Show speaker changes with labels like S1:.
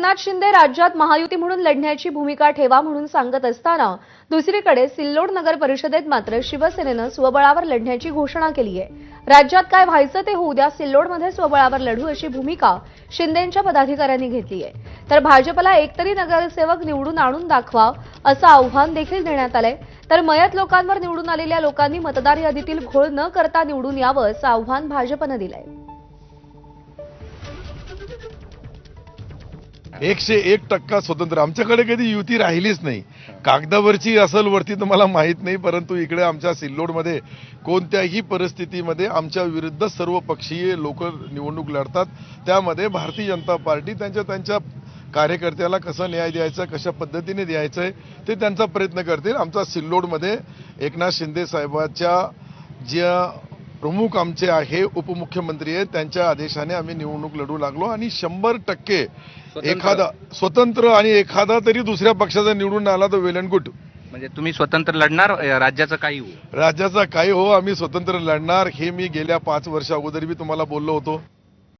S1: एकनाथ शिंदे राज्यात महायुती म्हणून लढण्याची भूमिका ठेवा म्हणून सांगत असताना दुसरीकडे सिल्लोड नगर परिषदेत मात्र शिवसेनेनं स्वबळावर लढण्याची घोषणा केली आहे. राज्यात काय व्हायचं ते होऊ द्या सिल्लोडमध्ये स्वबळावर लढू अशी भूमिका शिंदेंच्या पदाधिकाऱ्यांनी घेतली आहे. तर भाजपला एकतरी नगरसेवक निवडून आणून दाखवा असं आव्हान देखील देण्यात आलंय. तर मयत लोकांवर निवडून आलेल्या लोकांनी मतदार यादीतील घोळ न करता निवडून यावं असं आव्हान भाजपनं दिलंय.
S2: एकशे एक टक्का स्वतंत्र. आमच्याकडे कधी युती राहिलीच नाही. कागदावरची असल वरती तुम्हाला माहीत नाही परंतु इकडे आमच्या सिल्लोडमध्ये कोणत्याही परिस्थितीमध्ये आमच्या विरुद्ध सर्व पक्षीय लोक निवडणूक लढतात. त्यामध्ये भारतीय जनता पार्टी त्यांच्या त्यांच्या कार्यकर्त्याला कसं न्याय द्यायचा कशा पद्धतीने द्यायचं आहे ते त्यांचा प्रयत्न करतील. आमचा सिल्लोडमध्ये एकनाथ शिंदे साहेबाच्या ज्या प्रमुख आमचे आहे उपमुख्यमंत्री आहेत त्यांच्या आदेशाने आम्ही निवडणूक लढू लागलो आणि शंभर टक्के एखादा स्वतंत्र आणि एखादा तरी दुसऱ्या पक्षाचा निवडून आला तर वेल अँड गुड
S3: म्हणजे तुम्ही स्वतंत्र लढणार राज्याचं काही हो
S2: राज्याचा काही हो आम्ही स्वतंत्र लढणार हे मी गेल्या पाच वर्षा अगोदर मी तुम्हाला बोललो होतो.